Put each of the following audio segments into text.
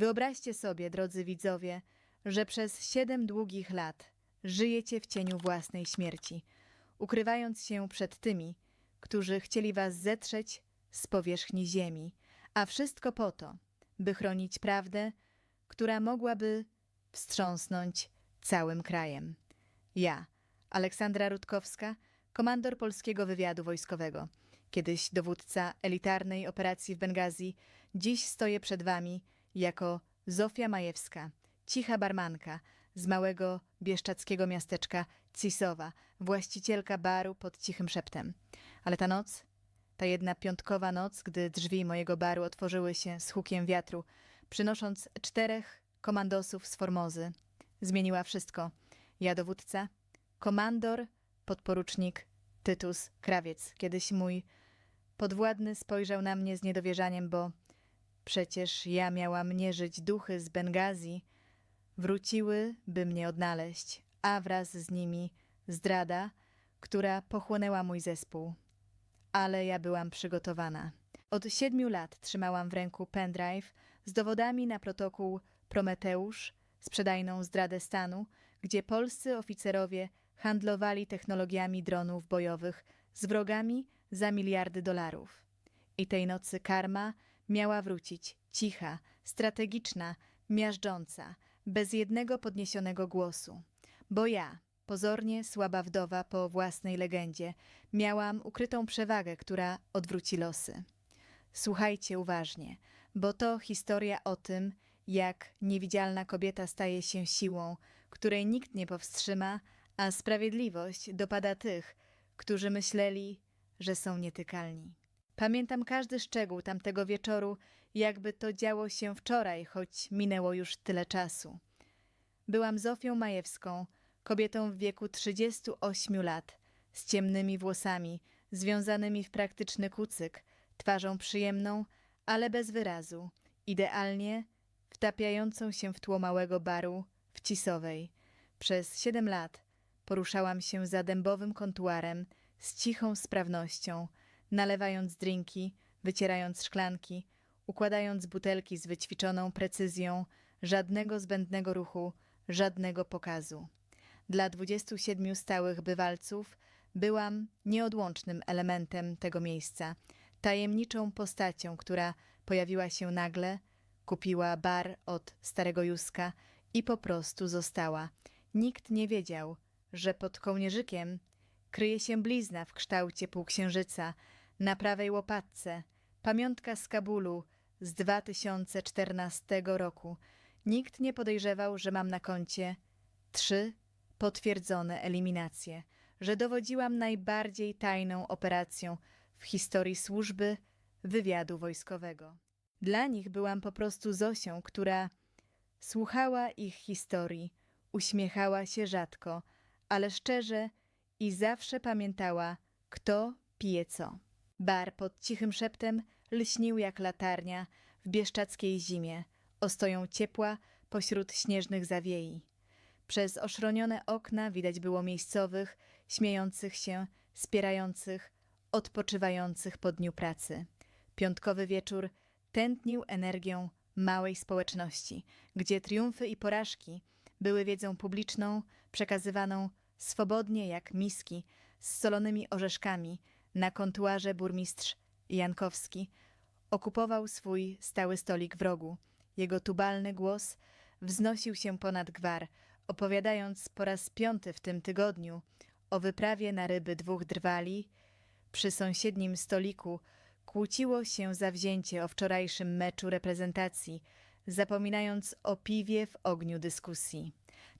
Wyobraźcie sobie, drodzy widzowie, że przez siedem długich lat żyjecie w cieniu własnej śmierci, ukrywając się przed tymi, którzy chcieli was zetrzeć z powierzchni ziemi, a wszystko po to, by chronić prawdę, która mogłaby wstrząsnąć całym krajem. Ja, Aleksandra Rutkowska, komandor polskiego wywiadu wojskowego, kiedyś dowódca elitarnej operacji w Bengazji, dziś stoję przed wami jako Zofia Majewska, cicha barmanka z małego bieszczackiego miasteczka Cisowa, właścicielka baru pod cichym szeptem. Ale ta noc, ta jedna piątkowa noc, gdy drzwi mojego baru otworzyły się z hukiem wiatru, przynosząc czterech komandosów z Formozy, zmieniła wszystko. Ja dowódca, komandor, podporucznik Tytus Krawiec. Kiedyś mój podwładny spojrzał na mnie z niedowierzaniem, bo przecież ja miałam nie żyć duchy z Bengazji, wróciły, by mnie odnaleźć, a wraz z nimi zdrada, która pochłonęła mój zespół. Ale ja byłam przygotowana. Od siedmiu lat trzymałam w ręku pendrive z dowodami na protokół Prometeusz, sprzedajną zdradę stanu, gdzie polscy oficerowie handlowali technologiami dronów bojowych z wrogami za miliardy dolarów. I tej nocy karma miała wrócić cicha, strategiczna, miażdżąca, bez jednego podniesionego głosu. Bo ja, pozornie słaba wdowa po własnej legendzie, miałam ukrytą przewagę, która odwróci losy. Słuchajcie uważnie, bo to historia o tym, jak niewidzialna kobieta staje się siłą, której nikt nie powstrzyma, a sprawiedliwość dopada tych, którzy myśleli, że są nietykalni. Pamiętam każdy szczegół tamtego wieczoru, jakby to działo się wczoraj, choć minęło już tyle czasu. Byłam Zofią Majewską, kobietą w wieku 38 lat, z ciemnymi włosami, związanymi w praktyczny kucyk, twarzą przyjemną, ale bez wyrazu, idealnie wtapiającą się w tło małego baru w Cisowej. Przez siedem lat poruszałam się za dębowym kontuarem z cichą sprawnością, nalewając drinki, wycierając szklanki, układając butelki z wyćwiczoną precyzją, żadnego zbędnego ruchu, żadnego pokazu. Dla 27 stałych bywalców byłam nieodłącznym elementem tego miejsca, tajemniczą postacią, która pojawiła się nagle, kupiła bar od starego Józka i po prostu została. Nikt nie wiedział, że pod kołnierzykiem kryje się blizna w kształcie półksiężyca na prawej łopatce, pamiątka z Kabulu z 2014 roku. Nikt nie podejrzewał, że mam na koncie trzy potwierdzone eliminacje, że dowodziłam najbardziej tajną operacją w historii służby wywiadu wojskowego. Dla nich byłam po prostu Zosią, która słuchała ich historii, uśmiechała się rzadko, ale szczerze i zawsze pamiętała, kto pije co. Bar pod cichym szeptem lśnił jak latarnia w bieszczackiej zimie, ostoją ciepła pośród śnieżnych zawiei. Przez oszronione okna widać było miejscowych, śmiejących się, spierających, odpoczywających po dniu pracy. Piątkowy wieczór tętnił energią małej społeczności, gdzie triumfy i porażki były wiedzą publiczną, przekazywaną swobodnie jak miski z solonymi orzeszkami na kontuarze burmistrz Jankowski okupował swój stały stolik w rogu. Jego tubalny głos wznosił się ponad gwar, opowiadając po raz piąty w tym tygodniu o wyprawie na ryby dwóch drwali. Przy sąsiednim stoliku kłóciło się zawzięcie o wczorajszym meczu reprezentacji, zapominając o piwie w ogniu dyskusji.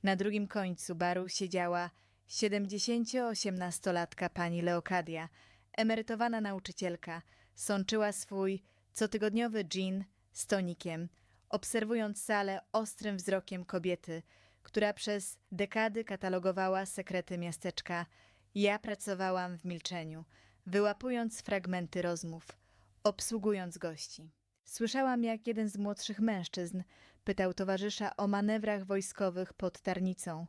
Na drugim końcu baru siedziała 78-nastolatka pani Leokadia, emerytowana nauczycielka, sączyła swój cotygodniowy gin z tonikiem, obserwując salę ostrym wzrokiem kobiety, która przez dekady katalogowała sekrety miasteczka. Ja pracowałam w milczeniu, wyłapując fragmenty rozmów, obsługując gości. Słyszałam, jak jeden z młodszych mężczyzn pytał towarzysza o manewrach wojskowych pod Tarnicą,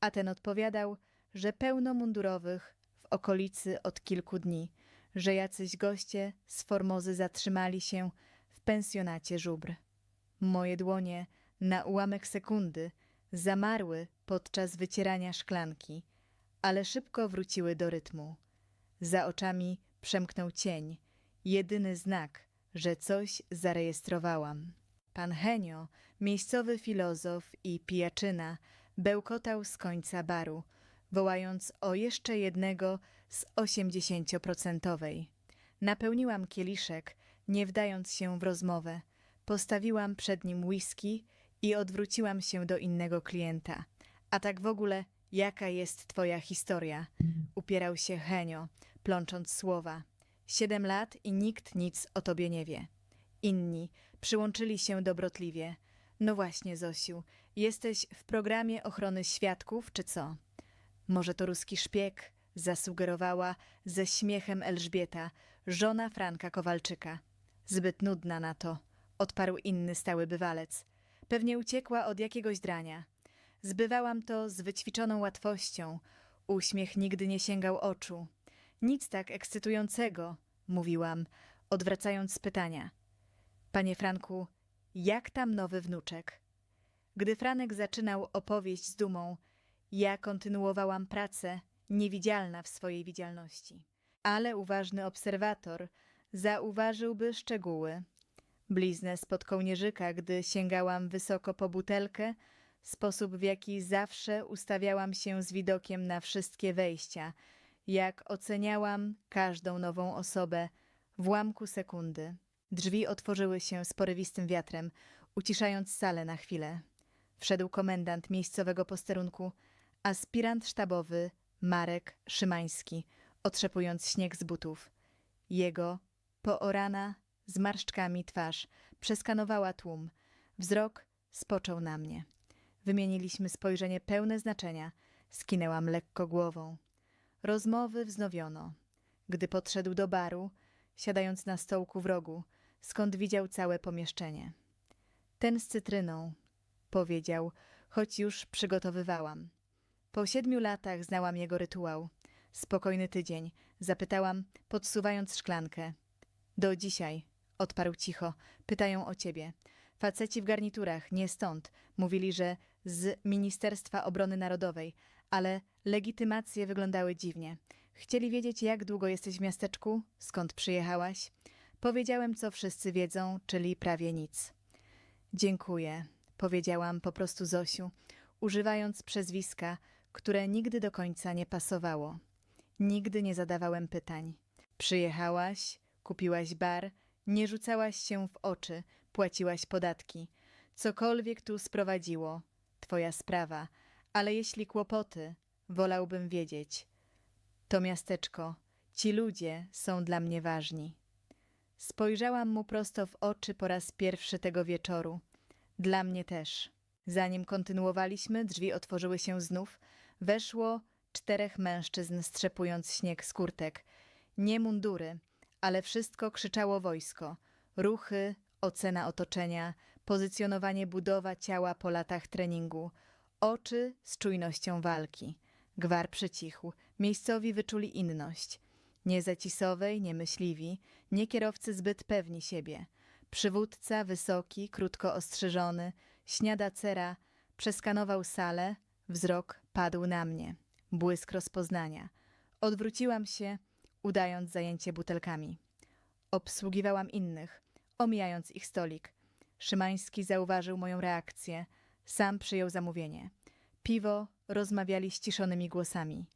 a ten odpowiadał, że pełno mundurowych okolicy od kilku dni, że jacyś goście z Formozy zatrzymali się w pensjonacie żubr. Moje dłonie na ułamek sekundy zamarły podczas wycierania szklanki, ale szybko wróciły do rytmu. Za oczami przemknął cień, jedyny znak, że coś zarejestrowałam. Pan Henio, miejscowy filozof i pijaczyna, bełkotał z końca baru, wołając o jeszcze jednego z osiemdziesięcioprocentowej. Napełniłam kieliszek, nie wdając się w rozmowę. Postawiłam przed nim whisky i odwróciłam się do innego klienta. A tak w ogóle, jaka jest twoja historia? Upierał się Henio, plącząc słowa. Siedem lat i nikt nic o tobie nie wie. Inni przyłączyli się dobrotliwie. No właśnie, Zosiu, jesteś w programie ochrony świadków, czy co? Może to ruski szpieg? Zasugerowała ze śmiechem Elżbieta, żona Franka Kowalczyka. Zbyt nudna na to, odparł inny stały bywalec. Pewnie uciekła od jakiegoś drania. Zbywałam to z wyćwiczoną łatwością. Uśmiech nigdy nie sięgał oczu. Nic tak ekscytującego, mówiłam, odwracając z pytania. Panie Franku, jak tam nowy wnuczek? Gdy Franek zaczynał opowieść z dumą, ja kontynuowałam pracę, niewidzialna w swojej widzialności. Ale uważny obserwator zauważyłby szczegóły. Bliznę spod kołnierzyka, gdy sięgałam wysoko po butelkę, sposób w jaki zawsze ustawiałam się z widokiem na wszystkie wejścia, jak oceniałam każdą nową osobę w łamku sekundy. Drzwi otworzyły się z porywistym wiatrem, uciszając salę na chwilę. Wszedł komendant miejscowego posterunku, aspirant sztabowy Marek Szymański, otrzepując śnieg z butów. Jego, poorana, z marszczkami twarz, przeskanowała tłum. Wzrok spoczął na mnie. Wymieniliśmy spojrzenie pełne znaczenia. Skinęłam lekko głową. Rozmowy wznowiono. Gdy podszedł do baru, siadając na stołku w rogu, skąd widział całe pomieszczenie. Ten z cytryną, powiedział, choć już przygotowywałam. Po siedmiu latach znałam jego rytuał. Spokojny tydzień, zapytałam, podsuwając szklankę. Do dzisiaj, odparł cicho, pytają o ciebie. Faceci w garniturach, nie stąd, mówili, że z Ministerstwa Obrony Narodowej, ale legitymacje wyglądały dziwnie. Chcieli wiedzieć, jak długo jesteś w miasteczku, skąd przyjechałaś. Powiedziałem, co wszyscy wiedzą, czyli prawie nic. Dziękuję, powiedziałam po prostu Zosiu, używając przezwiska, które nigdy do końca nie pasowało. Nigdy nie zadawałem pytań. Przyjechałaś, kupiłaś bar, nie rzucałaś się w oczy, płaciłaś podatki. Cokolwiek tu sprowadziło, twoja sprawa, ale jeśli kłopoty, wolałbym wiedzieć. To miasteczko, ci ludzie są dla mnie ważni. Spojrzałam mu prosto w oczy po raz pierwszy tego wieczoru. Dla mnie też. Zanim kontynuowaliśmy, drzwi otworzyły się znów. Weszło czterech mężczyzn, strzepując śnieg z kurtek. Nie mundury, ale wszystko krzyczało wojsko. Ruchy, ocena otoczenia, pozycjonowanie budowa ciała po latach treningu. Oczy z czujnością walki. Gwar przycichł. Miejscowi wyczuli inność. Nie zacisowej, nie myśliwi, nie kierowcy zbyt pewni siebie. Przywódca, wysoki, krótko ostrzyżony, śniadacera, przeskanował salę, wzrok padł na mnie. Błysk rozpoznania. Odwróciłam się, udając zajęcie butelkami. Obsługiwałam innych, omijając ich stolik. Szymański zauważył moją reakcję. Sam przyjął zamówienie. Piwo rozmawiali ściszonymi głosami.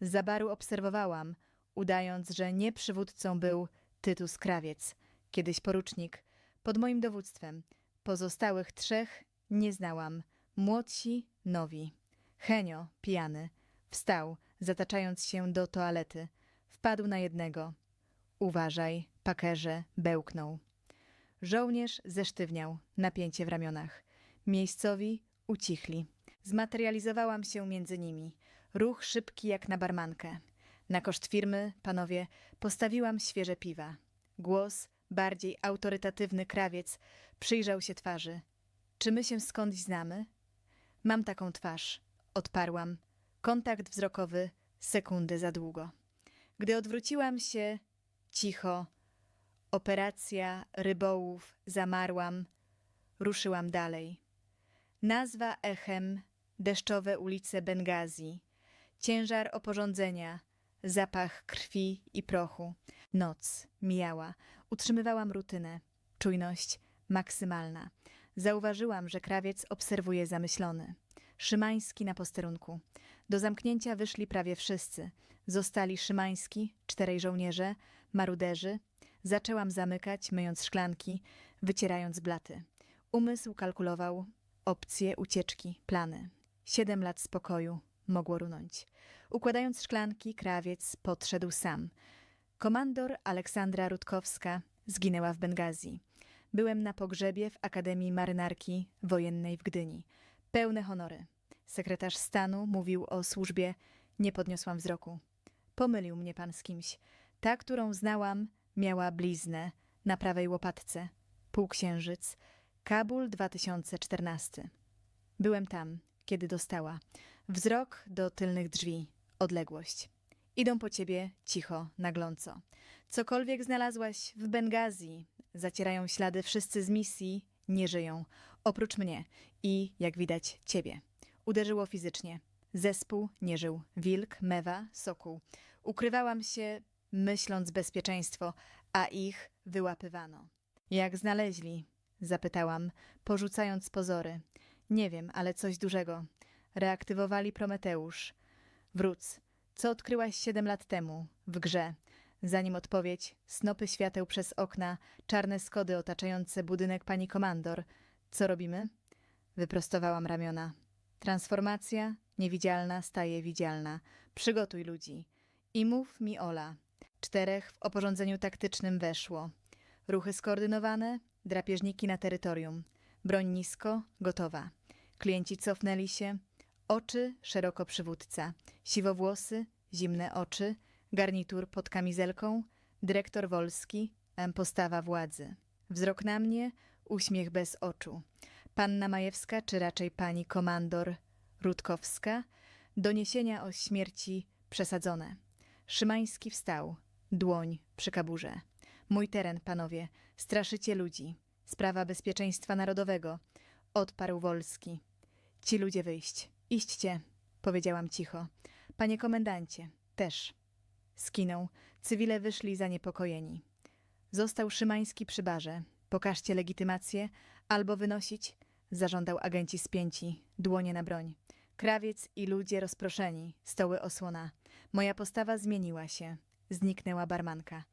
Za baru obserwowałam, udając, że nie przywódcą był Tytus Krawiec, kiedyś porucznik, pod moim dowództwem. Pozostałych trzech nie znałam. Młodsi, nowi. Henio, pijany, wstał, zataczając się do toalety. Wpadł na jednego. Uważaj, pakerze, bełknął. Żołnierz zesztywniał, napięcie w ramionach. Miejscowi ucichli. Zmaterializowałam się między nimi. Ruch szybki jak na barmankę. Na koszt firmy, panowie, postawiłam świeże piwa. Głos, bardziej autorytatywny krawiec, przyjrzał się twarzy. Czy my się skądś znamy? Mam taką twarz, odparłam. Kontakt wzrokowy, sekundy za długo. Gdy odwróciłam się, cicho, operacja rybołów, zamarłam. ruszyłam dalej. Nazwa echem, deszczowe ulice Bengazji, ciężar oporządzenia, zapach krwi i prochu. Noc mijała, utrzymywałam rutynę, czujność maksymalna. Zauważyłam, że krawiec obserwuje zamyślony. Szymański na posterunku. Do zamknięcia wyszli prawie wszyscy. Zostali Szymański, czterej żołnierze, maruderzy. Zaczęłam zamykać, myjąc szklanki, wycierając blaty. Umysł kalkulował opcje ucieczki, plany. Siedem lat spokoju mogło runąć. Układając szklanki, krawiec podszedł sam. Komandor Aleksandra Rutkowska zginęła w Bengazji. Byłem na pogrzebie w Akademii Marynarki Wojennej w Gdyni. Pełne honory. Sekretarz stanu mówił o służbie, nie podniosłam wzroku. Pomylił mnie pan z kimś. Ta, którą znałam, miała bliznę na prawej łopatce. Półksiężyc. Kabul 2014. Byłem tam, kiedy dostała. Wzrok do tylnych drzwi. Odległość. Idą po ciebie cicho, nagląco. Cokolwiek znalazłaś w Bengazji, zacierają ślady wszyscy z misji, nie żyją. Oprócz mnie i, jak widać, ciebie. Uderzyło fizycznie. Zespół nie żył. Wilk, mewa, sokół. Ukrywałam się, myśląc bezpieczeństwo, a ich wyłapywano. Jak znaleźli? Zapytałam, porzucając pozory. Nie wiem, ale coś dużego. Reaktywowali Prometeusz. Wróć. Co odkryłaś siedem lat temu, w grze? Zanim odpowiedź, snopy świateł przez okna, czarne skody otaczające budynek pani komandor. Co robimy? Wyprostowałam ramiona. Transformacja, niewidzialna, staje widzialna. Przygotuj ludzi. I mów mi Ola. Czterech w oporządzeniu taktycznym weszło. Ruchy skoordynowane, drapieżniki na terytorium. Broń nisko, gotowa. Klienci cofnęli się. Oczy szeroko przywódca. Siwowłosy, zimne oczy, garnitur pod kamizelką, dyrektor Wolski, postawa władzy. Wzrok na mnie, uśmiech bez oczu. Panna Majewska, czy raczej pani komandor Rutkowska, doniesienia o śmierci przesadzone. Szymański wstał, dłoń przy kaburze. Mój teren, panowie, straszycie ludzi. Sprawa bezpieczeństwa narodowego, odparł Wolski. Ci ludzie wyjść. Iśćcie, powiedziałam cicho. Panie komendancie, też. Skinął. Cywile wyszli zaniepokojeni. Został Szymański przy barze. Pokażcie legitymację, albo wynosić, zażądał agenci spięci, dłonie na broń. Krawiec i ludzie rozproszeni, stoły osłona. Moja postawa zmieniła się. Zniknęła barmanka.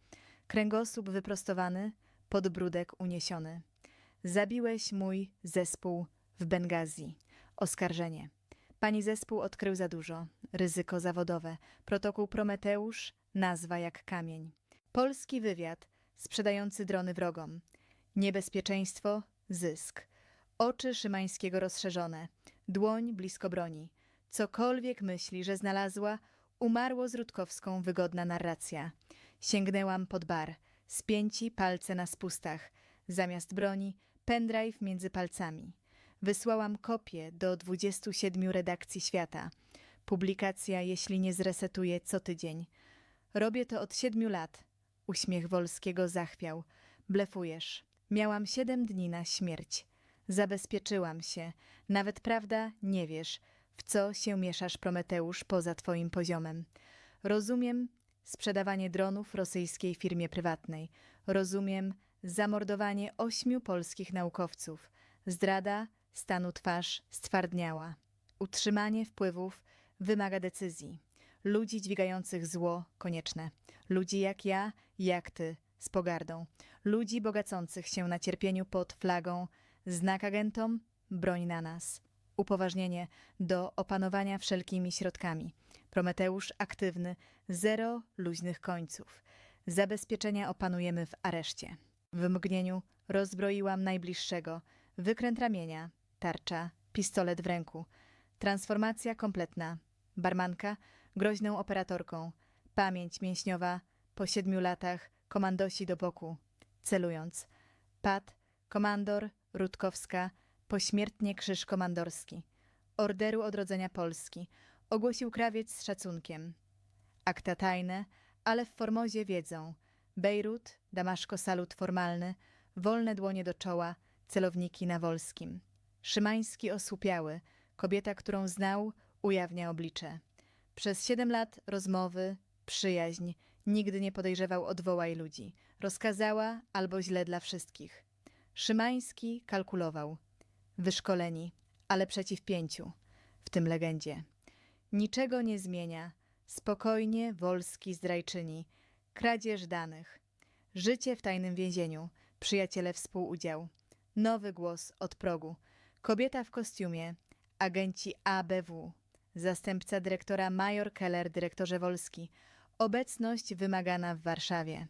Kręgosłup wyprostowany, podbródek uniesiony. Zabiłeś mój zespół w Bengazji. Oskarżenie. Pani zespół odkrył za dużo. Ryzyko zawodowe. Protokół Prometeusz, nazwa jak kamień. Polski wywiad, sprzedający drony wrogom. Niebezpieczeństwo, zysk. Oczy Szymańskiego rozszerzone. Dłoń blisko broni. Cokolwiek myśli, że znalazła, umarło z Rutkowską wygodna narracja. Sięgnęłam pod bar. Spięci palce na spustach. Zamiast broni, pendrive między palcami. Wysłałam kopię do 27 redakcji świata. Publikacja, jeśli nie zresetuje, co tydzień. Robię to od siedmiu lat. Uśmiech Wolskiego zachwiał. Blefujesz. Miałam siedem dni na śmierć. Zabezpieczyłam się. Nawet prawda, nie wiesz, w co się mieszasz, Prometeusz, poza twoim poziomem. Rozumiem sprzedawanie dronów rosyjskiej firmie prywatnej. Rozumiem zamordowanie ośmiu polskich naukowców. Zdrada stanu twarz stwardniała. Utrzymanie wpływów wymaga decyzji. Ludzi dźwigających zło konieczne. Ludzi jak ja, jak ty, z pogardą. Ludzi bogacących się na cierpieniu pod flagą. Znak agentom, broń na nas. Upoważnienie do opanowania wszelkimi środkami. Prometeusz aktywny, zero luźnych końców. Zabezpieczenia opanujemy w areszcie. W mgnieniu rozbroiłam najbliższego. Wykręt ramienia, tarcza, pistolet w ręku. Transformacja kompletna. Barmanka, groźną operatorką. Pamięć mięśniowa, po siedmiu latach, komandosi do boku. Celując. Pat, komandor, Rutkowska, pośmiertnie krzyż komandorski. Orderu Odrodzenia Polski. Ogłosił krawiec z szacunkiem. Akta tajne, ale w Formozie wiedzą. Bejrut, Damaszko salut formalny, wolne dłonie do czoła, celowniki na Wolskim. Szymański osłupiały, kobieta, którą znał, ujawnia oblicze. Przez siedem lat rozmowy, przyjaźń, nigdy nie podejrzewał odwołaj ludzi. Rozkazała albo źle dla wszystkich. Szymański kalkulował. Wyszkoleni, ale przeciw pięciu, w tym legendzie. Niczego nie zmienia. Spokojnie, Wolski zdrajczyni. Kradzież danych. Życie w tajnym więzieniu. Przyjaciele współudział. Nowy głos od progu. Kobieta w kostiumie. Agenci ABW. Zastępca dyrektora major Keller, dyrektorze Wolski. Obecność wymagana w Warszawie.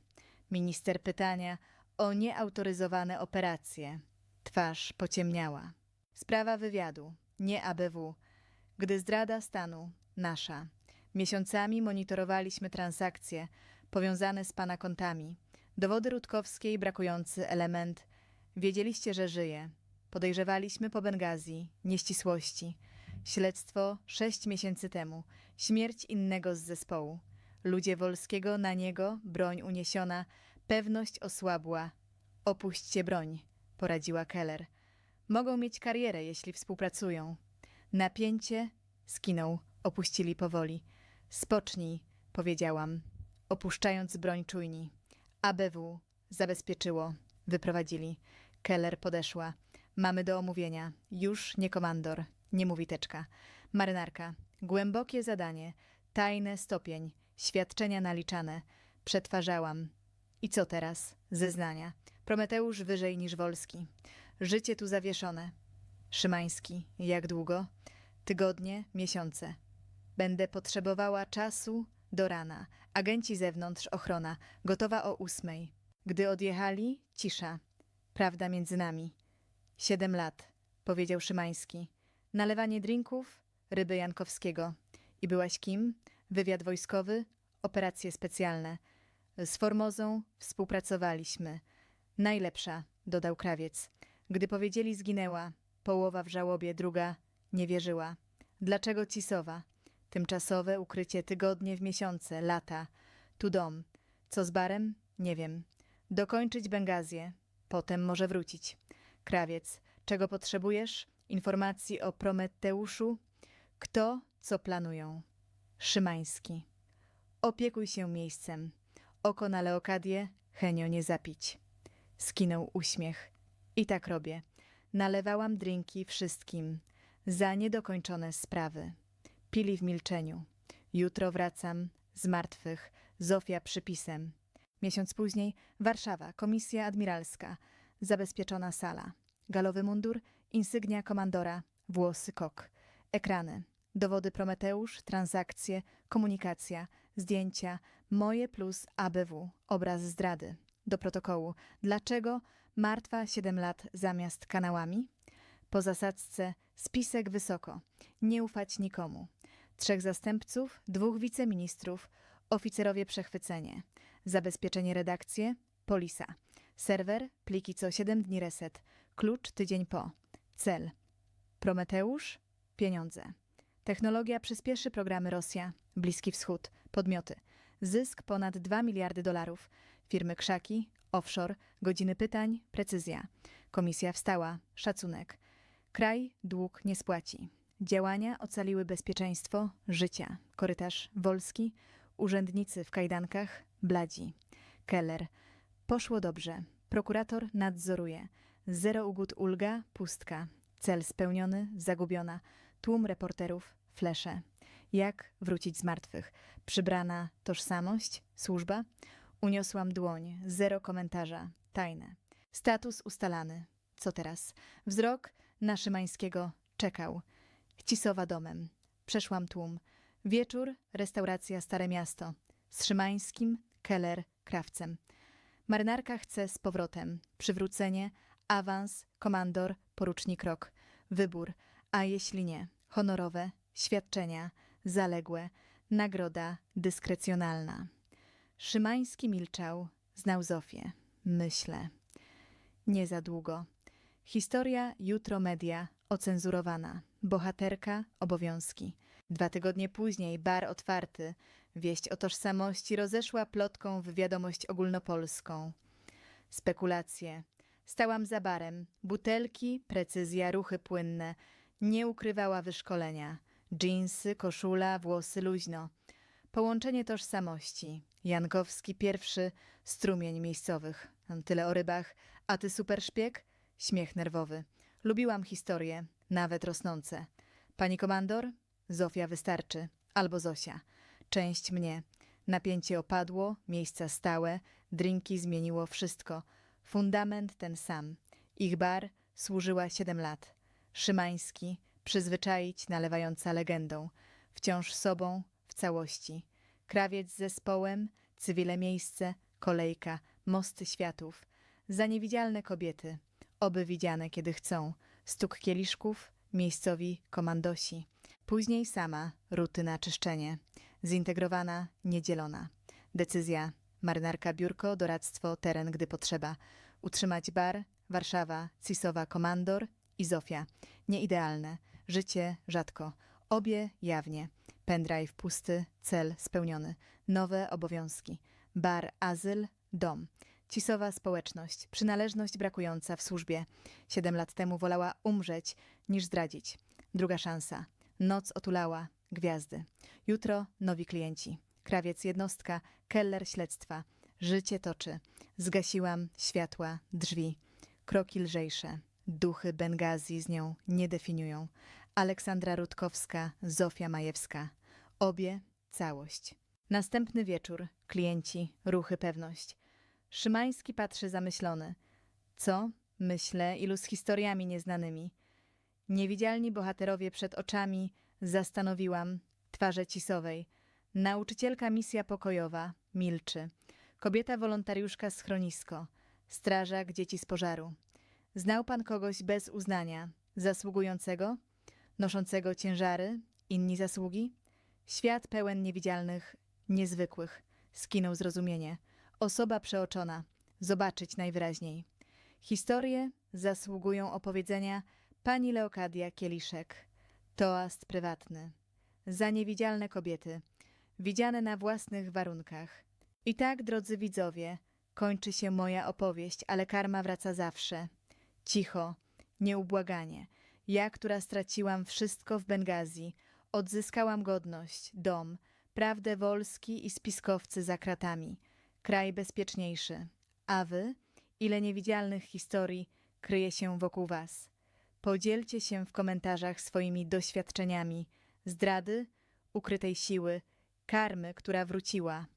Minister pytania o nieautoryzowane operacje. Twarz pociemniała. Sprawa wywiadu. Nie ABW. Gdy zdrada stanu. Nasza. Miesiącami monitorowaliśmy transakcje powiązane z pana kontami. Dowody Rutkowskiej brakujący element. Wiedzieliście, że żyje. Podejrzewaliśmy po Bengazji. Nieścisłości. Śledztwo sześć miesięcy temu. Śmierć innego z zespołu. Ludzie Wolskiego na niego, broń uniesiona, pewność osłabła. Opuśćcie broń, poradziła Keller. Mogą mieć karierę, jeśli współpracują. Napięcie skinął, opuścili powoli. Spocznij, powiedziałam, opuszczając broń czujni. ABW zabezpieczyło, wyprowadzili. Keller podeszła. Mamy do omówienia. Już nie komandor, nie mówi teczka. Marynarka. Głębokie zadanie. Tajne stopień. Świadczenia naliczane. Przetwarzałam. I co teraz? Zeznania. Prometeusz wyżej niż Wolski. Życie tu zawieszone. Szymański. Jak długo? Tygodnie, miesiące. Będę potrzebowała czasu do rana. Agenci zewnątrz, ochrona. Gotowa o ósmej. Gdy odjechali, cisza. Prawda między nami. Siedem lat, powiedział Szymański. Nalewanie drinków, ryby Jankowskiego. I byłaś kim? Wywiad wojskowy, operacje specjalne. Z Formozą współpracowaliśmy. Najlepsza, dodał krawiec. Gdy powiedzieli zginęła, połowa w żałobie, druga nie wierzyła. Dlaczego Cisowa? Tymczasowe ukrycie tygodnie w miesiące, lata. Tu dom. Co z barem? Nie wiem. Dokończyć Bengazję. Potem może wrócić. Krawiec. Czego potrzebujesz? Informacji o Prometeuszu? Kto, co planują? Szymański. Opiekuj się miejscem. Oko na Leokadię, Henio nie zapić. Skinął uśmiech. I tak robię. Nalewałam drinki wszystkim. Za niedokończone sprawy. Pili w milczeniu. Jutro wracam z martwych. Zofia przypisem. Miesiąc później Warszawa, Komisja Admiralska. Zabezpieczona sala. Galowy mundur, insygnia komandora, włosy kok. Ekrany. Dowody Prometeusz, transakcje, komunikacja, zdjęcia, moje plus ABW, obraz zdrady. Do protokołu. Dlaczego martwa 7 lat zamiast kanałami? Po zasadzce spisek wysoko. Nie ufać nikomu. Trzech zastępców, dwóch wiceministrów, oficerowie przechwycenie. Zabezpieczenie redakcje, polisa. Serwer, pliki co 7 dni reset. Klucz tydzień po. Cel. Prometeusz, pieniądze. Technologia przyspieszy programy Rosja, Bliski Wschód, podmioty. Zysk ponad 2 miliardy dolarów. Firmy krzaki, offshore, godziny pytań, precyzja. Komisja wstała, szacunek. Kraj dług nie spłaci. Działania ocaliły bezpieczeństwo życia. Korytarz Wolski, urzędnicy w kajdankach, bladzi. Keller. Poszło dobrze. Prokurator nadzoruje. Zero ugód ulga, pustka. Cel spełniony, zagubiona. Tłum reporterów, flesze. Jak wrócić z martwych? Przybrana tożsamość, służba? Uniosłam dłoń, zero komentarza, tajne. Status ustalany. Co teraz? Wzrok na Szymańskiego czekał. Cisowa domem. Przeszłam tłum. Wieczór, restauracja Stare Miasto. Z Szymańskim, Keller, krawcem. Marynarka chce z powrotem. Przywrócenie, awans, komandor, porucznik rok. Wybór, a jeśli nie, honorowe, świadczenia, zaległe, nagroda dyskrecjonalna. Szymański milczał, znał Zofię. Myślę. Nie za długo. Historia Jutro Media ocenzurowana. Bohaterka obowiązki. Dwa tygodnie później bar otwarty. Wieść o tożsamości rozeszła plotką w wiadomość ogólnopolską. Spekulacje. Stałam za barem. Butelki, precyzja, ruchy płynne. Nie ukrywała wyszkolenia. Dżinsy, koszula, włosy luźno. Połączenie tożsamości. Jankowski pierwszy, strumień miejscowych. Tyle o rybach. A ty super szpieg? Śmiech nerwowy. Lubiłam historie, nawet rosnące. Pani komandor? Zofia wystarczy. Albo Zosia. Część mnie. Napięcie opadło, miejsca stałe, drinki zmieniło wszystko. Fundament ten sam. Ich bar służyła siedem lat. Szymański, przyzwyczaić nalewająca legendą. Wciąż sobą, w całości. Krawiec z zespołem, cywile miejsce, kolejka, mosty światów. Za niewidzialne kobiety, oby widziane kiedy chcą. Stuk kieliszków, miejscowi komandosi. Później sama, rutyna czyszczenie. Zintegrowana, niedzielona. Decyzja. Marynarka biurko, doradztwo, teren, gdy potrzeba. Utrzymać bar, Warszawa, Cisowa komandor i Zofia. Nieidealne. Życie rzadko. Obie jawnie. Pendrive pusty, cel spełniony. Nowe obowiązki. Bar, azyl, dom. Cisowa społeczność, przynależność brakująca w służbie. Siedem lat temu wolała umrzeć niż zdradzić. Druga szansa. Noc otulała, gwiazdy. Jutro nowi klienci. Krawiec jednostka, keller śledztwa. Życie toczy. Zgasiłam światła, drzwi. Kroki lżejsze. Duchy Bengazji z nią nie definiują. Aleksandra Rutkowska, Zofia Majewska. Obie całość. Następny wieczór. Klienci, ruchy, pewność. Szymański patrzy zamyślony. Co? Myślę, ilu z historiami nieznanymi. Niewidzialni bohaterowie przed oczami zastanowiłam twarze cisowej. Nauczycielka misja pokojowa milczy. Kobieta wolontariuszka schronisko. Strażak dzieci z pożaru. Znał pan kogoś bez uznania, zasługującego, noszącego ciężary, inni zasługi? Świat pełen niewidzialnych, niezwykłych. Skinął zrozumienie. Osoba przeoczona. Zobaczyć najwyraźniej. Historie zasługują opowiedzenia pani Leokadia Kieliszek. Toast prywatny. Za niewidzialne kobiety. Widziane na własnych warunkach. I tak, drodzy widzowie, kończy się moja opowieść, ale karma wraca zawsze. Cicho, nieubłaganie. Ja, która straciłam wszystko w Bengazji, odzyskałam godność, dom, prawdę Wolski i spiskowcy za kratami, kraj bezpieczniejszy. A wy, ile niewidzialnych historii kryje się wokół was. Podzielcie się w komentarzach swoimi doświadczeniami. Zdrady, ukrytej siły, karmy, która wróciła.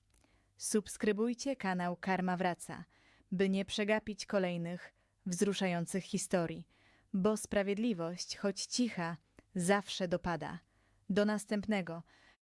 Subskrybujcie kanał Karma Wraca, by nie przegapić kolejnych wzruszających historii, bo sprawiedliwość, choć cicha, zawsze dopada. Do następnego.